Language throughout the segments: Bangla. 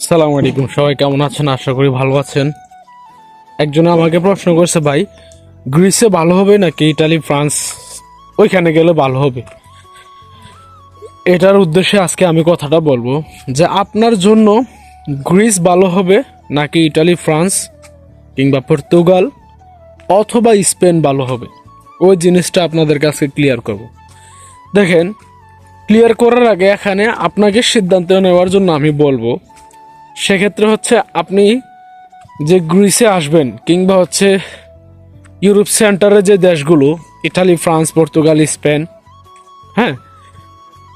সালাম আলাইকুম, সবাই কেমন আছেন? আশা করি ভালো আছেন। একজনে আমাকে প্রশ্ন করছে, ভাই, গ্রিসে ভালো হবে নাকি ইটালি, ফ্রান্স? ওইখানে গেলে ভালো হবে। এটার উদ্দেশ্যে আজকে আমি কথাটা বলব যে, আপনার জন্য গ্রিস ভালো হবে নাকি ইটালি, ফ্রান্স কিংবা পর্তুগাল অথবা স্পেন ভালো হবে? ওই জিনিসটা আপনাদের কাছে ক্লিয়ার করব। দেখেন, ক্লিয়ার করার আগে এখানে আপনাকে সিদ্ধান্ত নেওয়ার জন্য আমি বলব সেক্ষেত্রে হচ্ছে আপনি যে গ্রিসে আসবেন কিংবা হচ্ছে ইউরোপ সেন্টারের যে দেশগুলো, ইটালি, ফ্রান্স, পর্তুগাল, স্পেন হ্যাঁ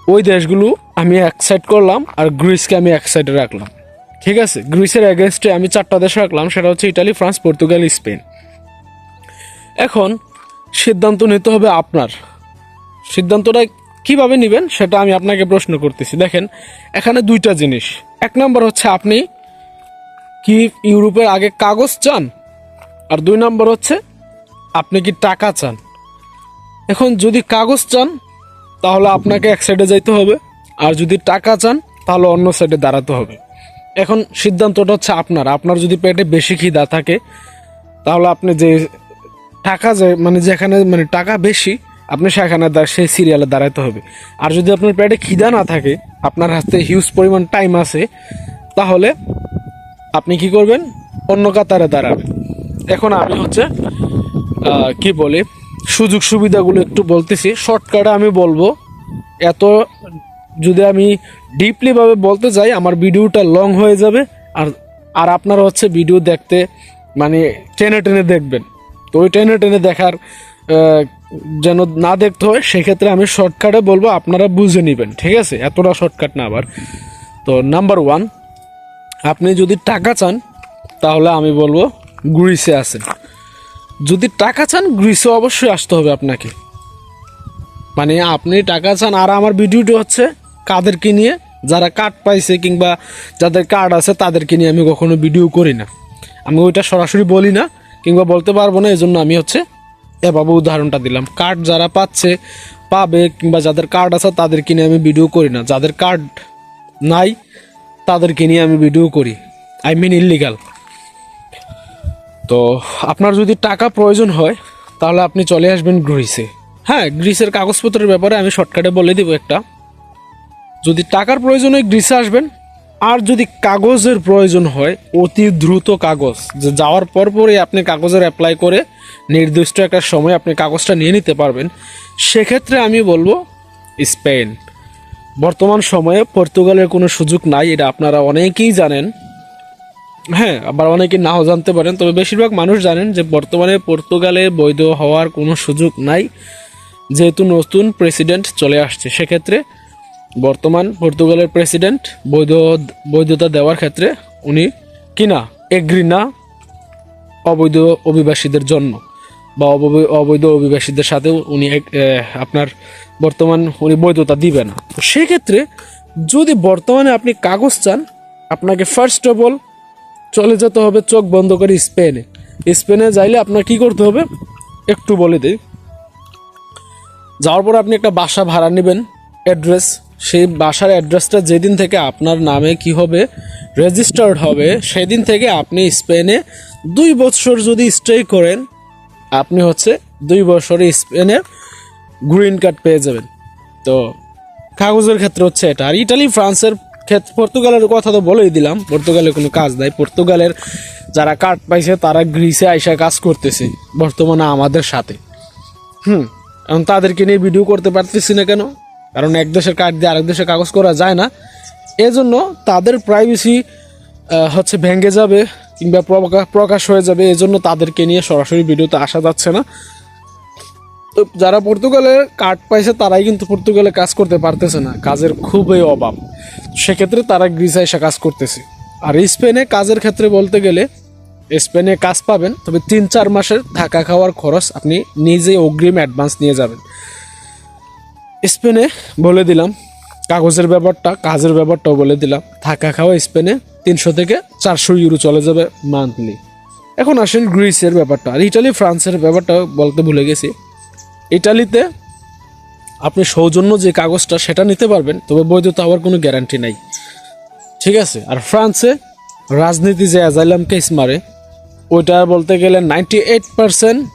ওই দেশগুলো আমি এক সাইড করলাম আর গ্রিসকে আমি এক সাইডে রাখলাম। ঠিক আছে? গ্রিসের এগেনস্টে আমি চারটা দেশ রাখলাম, সেটা হচ্ছে ইটালি, ফ্রান্স, পর্তুগাল, স্পেন। এখন সিদ্ধান্ত নিতে হবে আপনার। সিদ্ধান্তটা কীভাবে নেবেন সেটা আমি আপনাকে প্রশ্ন করতেছি। দেখেন, এখানে দুইটা জিনিস। এক নম্বর হচ্ছে আপনি কি ইউরোপের আগে কাগজ চান? আর দুই নম্বর হচ্ছে আপনি কি টাকা চান? এখন যদি কাগজ চান, তাহলে আপনাকে এক সাইডে যাইতে হবে। আর যদি টাকা চান, তাহলে অন্য সাইডে দাঁড়াতে হবে। এখন সিদ্ধান্তটা হচ্ছে আপনার। আপনার যদি পেটে বেশি খিদা থাকে, তাহলে আপনি যে টাকা যে মানে যেখানে মানে টাকা বেশি আপনি সেখানে দা- সেই সিরিয়ালে দাঁড়াতে হবে। আর যদি আপনার পেটে খিদা না থাকে, আপনার হাতে হিউজ পরিমাণ টাইম আছে, তাহলে আপনি কি করবেন? অন্য কাতারে দাঁড়াবেন। এখন আমি হচ্ছে কি বলি, সুযোগ সুবিধাগুলো একটু বলতেছি। শর্টকাটে আমি বলব, এত যদি আমি ডিপলিভাবে বলতে যাই, আমার ভিডিওটা লং হয়ে যাবে। আর আর আপনারা হচ্ছে ভিডিও দেখতে মানে টেনে টেনে দেখবেন। তো ওই টেনে টেনে দেখার যেন না দেখতে হয়, সেক্ষেত্রে আমি শর্টকাটে বলব, আপনারা বুঝে নেবেন, ঠিক আছে? এতটা শর্টকাট না আবার। তো নাম্বার ওয়ান আপনি যদি টাকা চান, তাহলে আমি বলব গ্রিসে আসেন। যদি টাকা চান, গ্রিসে অবশ্যই আসতে হবে আপনাকে। মানে আপনি টাকা চান, আর আমার ভিডিওটি হচ্ছে কাদেরকে নিয়ে, যারা কার্ড পাইছে কিংবা যাদের কার্ড আছে, তাদেরকে নিয়ে আমি কখনো ভিডিও করি না। আমি ওইটা সরাসরি বলি না, কিংবা বলতে পারব না, এজন্য আমি হচ্ছে এভাবে উদাহরণটা দিলাম। কার্ড যারা পাচ্ছে, পাবে কিংবা যাদের কার্ড আছে, তাদেরকে নিয়ে আমি ভিডিও করি না। যাদের কার্ড নাই, তাদেরকে নিয়ে আমি ভিডিও করি। আই মিন ইলিগাল তো আপনার যদি টাকা প্রয়োজন হয়, তাহলে আপনি চলে আসবেন গ্রিসে। হ্যাঁ গ্রিসের কাগজপত্রের ব্যাপারে আমি শর্টকাটে বলে দিব একটা। যদি টাকার প্রয়োজন হয়, গ্রিসে আসবেন। আর যদি কাগজের প্রয়োজন হয়, অতি দ্রুত কাগজ। যে যাওয়ার পর পরই আপনি কাগজের অ্যাপ্লাই করে নির্দিষ্ট একটা সময় আপনি কাগজটা নিয়ে নিতে পারবেন। সেক্ষেত্রে আমি বলব, স্পেন। বর্তমান সময়ে পর্তুগালের কোনো সুযোগ নাই, এটা আপনারা অনেকেই জানেন। হ্যাঁ আবার অনেকে নাও জানতে পারেন, তবে বেশিরভাগ মানুষ জানেন যে বর্তমানে পর্তুগালে বৈধ হওয়ার কোনো সুযোগ নাই। যেহেতু নতুন প্রেসিডেন্ট চলে আসছে, সেক্ষেত্রে বর্তমান পর্তুগালের প্রেসিডেন্ট বৈধ বৈধতা দেওয়ার ক্ষেত্রে উনি কিনা এগ্রি না অবৈধ অভিবাসীদের জন্য বা অবৈধ অভিবাসীদের সাথেও উনি আপনার বর্তমান উনি বৈধতা দিবে না। তো সেক্ষেত্রে যদি বর্তমানে আপনি কাগজ চান, আপনাকে ফার্স্ট অফ অল চলে যেতে হবে চোখ বন্ধ করে স্পেনে। স্পেনে যাইলে আপনার কি করতে হবে? একটু বলে দিই। যাওয়ার পর আপনি একটা বাসা ভাড়া নেবেন অ্যাড্রেস সেই বাসার অ্যাড্রেসটা যেদিন থেকে আপনার নামে কি হবে রেজিস্টার্ড হবে, সেদিন থেকে আপনি স্পেনে দুই বছর যদি স্টে করেন, আপনি হচ্ছে দুই বছরে স্পেনে গ্রিন কার্ড পেয়ে যাবেন। তো কাগজের ক্ষেত্রে হচ্ছে এটা। আর ইটালি, ফ্রান্সের ক্ষেত্রে পর্তুগালের কথা তো বলেই দিলাম, পর্তুগালে কোনো কাজ নাই। পর্তুগালের যারা কার্ড পাইছে, তারা গ্রিসে আইসা কাজ করতেছে, বর্তমানে আমাদের সাথে। হুম, এখন তাদেরকে নিয়ে ভিডিও করতে পারতেছি না কেন? কারণ এক দেশের কার্ড দিয়ে আরেক দেশের কাগজ করা যায় না। এজন্য তাদের প্রাইভেসি হচ্ছে ভেঙে যাবে কিংবা প্রকা- প্রকাশ হয়ে যাবে। এজন্য তাদেরকে নিয়ে সরাসরি ভিডিওতে আসা যাচ্ছে না। তো যারা পর্তুগালের কার্ড পাইছে, তারাই কিন্তু পর্তুগালে কাজ করতে পারতেছে না। কাজের খুবই অভাব। সেক্ষেত্রে তারা গ্রিসে এসে কাজ করতেছে। আর স্পেনে কাজের ক্ষেত্রে বলতে গেলে, স্পেনে কাজ পাবেন, তবে তিন চার মাসের থাকা খাওয়ার খরচ আপনি নিজে অগ্রিম অ্যাডভান্স নিয়ে যাবেন। স্পেনে বলে দিলাম, কাগজের ব্যাপারটা, কাজের ব্যাপারটাও বলে দিলাম। থাকা খাওয়া স্পেনে তিনশো থেকে চারশো ইউরো চলে যাবে মান্থলি। এখন আসেন গ্রিসের ব্যাপারটা। আর ইটালি, ফ্রান্সের ব্যাপারটা বলতে ভুলে গেছি। ইটালিতে আপনি সৌজন্য যে কাগজটা, সেটা নিতে পারবেন, তবে বৈধতা হওয়ার কোনো গ্যারান্টি নাই। ঠিক আছে? আর ফ্রান্সে রাজনীতি যে অ্যাজাইলাম কেস মারে ওইটা বলতে গেলে নাইনটি এইট পার্সেন্ট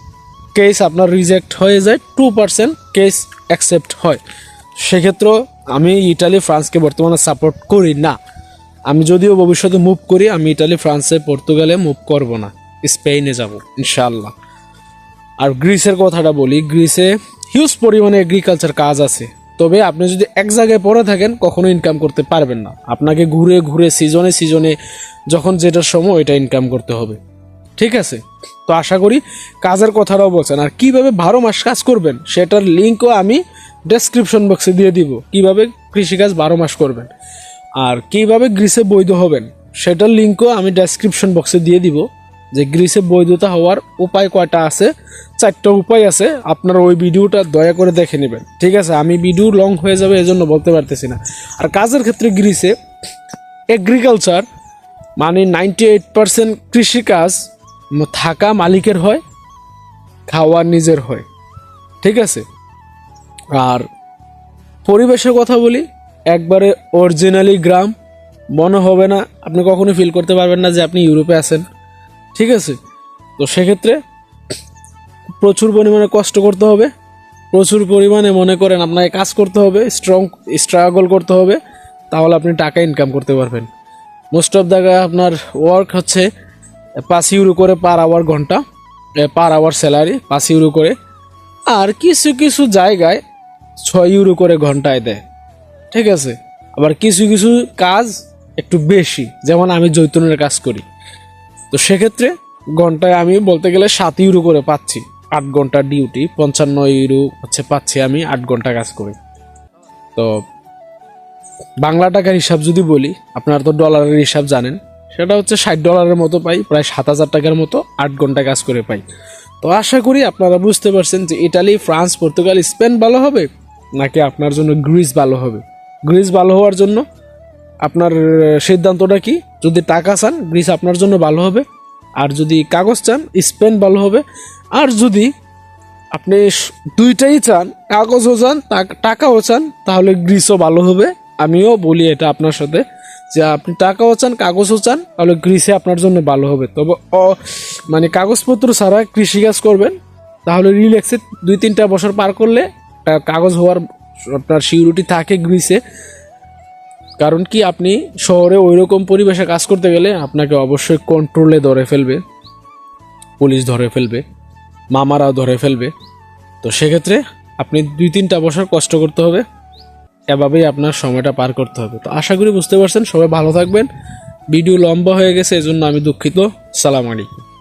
কেস আপনার রিজেক্ট হয়ে যায় টু পার্সেন্ট কেস অ্যাকসেপ্ট হয়। সেক্ষেত্রেও আমি ইটালি, ফ্রান্সকে বর্তমানে সাপোর্ট করি না। আমি যদিও ভবিষ্যতে মুভ করি, আমি ইটালি, ফ্রান্সে, পর্তুগালে মুভ করব না। স্পেনে যাব ইনশাল্লাহ আর গ্রিসের কথাটা বলি, গ্রিসে হিউজ পরিমাণে এগ্রিকালচার কাজ আছে। তবে আপনি যদি এক জায়গায় পড়ে থাকেন, কখনো ইনকাম করতে পারবেন না। আপনাকে ঘুরে ঘুরে সিজনে সিজনে যখন যেটার সময়, ওইটা ইনকাম করতে হবে। ঠিক আছে? তো আশা করি কাজের কথাটাও বলছেন। আর কীভাবে বারো মাস কাজ করবেন, সেটার লিঙ্কও আমি ডেসক্রিপশন বক্সে দিয়ে দিব। কীভাবে কৃষিকাজ বারো মাস করবেন, আর কীভাবে গ্রিসে বৈধ হবেন, সেটার লিঙ্কও আমি ডেসক্রিপশন বক্সে দিয়ে দিব। যে গ্রিসে বৈধতা হওয়ার উপায় কয়টা আছে, চারটা উপায় আছে, আপনারা ওই ভিডিওটা দয়া করে দেখে নেবেন। ঠিক আছে? আমি ভিডিও লং হয়ে যাবে, এজন্য বলতে পারতেছি না। আর কাজের ক্ষেত্রে গ্রিসে এগ্রিকালচার মানে নাইনটি এইট পার্সেন্ট কৃষিকাজ থাকা মালিকের হয়, খাওয়া নিজের হয়। ঠিক আছে? আর পরিবেশের কথা বলি, একবারে অরিজিনালি গ্রাম, মনে হবে না, আপনি কখনো ফিল করতে পারবেন না যে আপনি ইউরোপে আছেন। ঠিক আছে? তো সেক্ষেত্রে প্রচুর পরিমাণে কষ্ট করতে হবে, প্রচুর পরিমাণে মনে করেন আপনাকে কাজ করতে হবে স্ট্রং স্ট্রাগল করতে হবে, তাহলে আপনি টাকা ইনকাম করতে পারবেন। মোস্ট অফ জায়গায় আপনার ওয়ার্ক হচ্ছে পাঁচ ইউরো করে পার আওয়ার ঘণ্টা পার আওয়ার স্যালারি পাঁচ ইউরো করে। আর কিছু কিছু জায়গায় ছয় ইউরো করে ঘন্টায় দেয়। ঠিক আছে? আবার কিছু কিছু কাজ একটু বেশি, যেমন আমি জৈতুনের কাজ করি। তো সেক্ষেত্রে ঘন্টায় আমি বলতে গেলে সাত ইউরো করে পাচ্ছি। আট ঘণ্টা ডিউটি পঞ্চান্ন ইউরো হচ্ছে পাচ্ছি আমি আট ঘণ্টা কাজ করি। তো বাংলা টাকার হিসাব যদি বলি, আপনারা তো ডলারের হিসাব জানেন। সেটা হচ্ছে ষাট ডলারের মতো পাই, প্রায় সাত হাজার টাকার মতো আট ঘণ্টা কাজ করে পাই। তো আশা করি আপনারা বুঝতে পারছেন যে ইটালি, ফ্রান্স, পর্তুগাল, স্পেন ভালো হবে নাকি আপনার জন্য গ্রিস ভালো হবে? গ্রিস ভালো হওয়ার জন্য আপনার সিদ্ধান্তটা কি? যদি টাকা চান, গ্রিস আপনার জন্য ভালো হবে। আর যদি কাগজ চান, স্পেন ভালো হবে। আর যদি আপনি দুইটাই চান, কাগজও চান টাকাও চান, তাহলে গ্রিসও ভালো হবে। আমিও বলি এটা আপনার সাথে। যে আপনি টাকাও চান, কাগজও চান, তাহলে গ্রিসে আপনার জন্য ভালো হবে। তবে মানে কাগজপত্র ছাড়া কৃষিকাজ করবেন, তাহলে রিল্যাক্সে দুই তিনটা বছর পার করলে কাগজ হওয়ার আপনার সিউরিটি থাকে গ্রিসে। কারণ কি, আপনি শহরে ওই রকম পরিবেশে কাজ করতে গেলে আপনাকে অবশ্যই কন্ট্রোলে ধরে ফেলবে পুলিশ ধরে ফেলবে, মামারাও ধরে ফেলবে। তো সেক্ষেত্রে আপনি দুই তিনটা বছর কষ্ট করতে হবে। এভাবেই আপনার সময়টা পার করতে হবে। তো আশা করি বুঝতে পারছেন, সবাই ভালো থাকবেন। ভিডিও লম্বা হয়ে গেছে, এজন্য আমি দুঃখিত। সালাম আলাইকুম।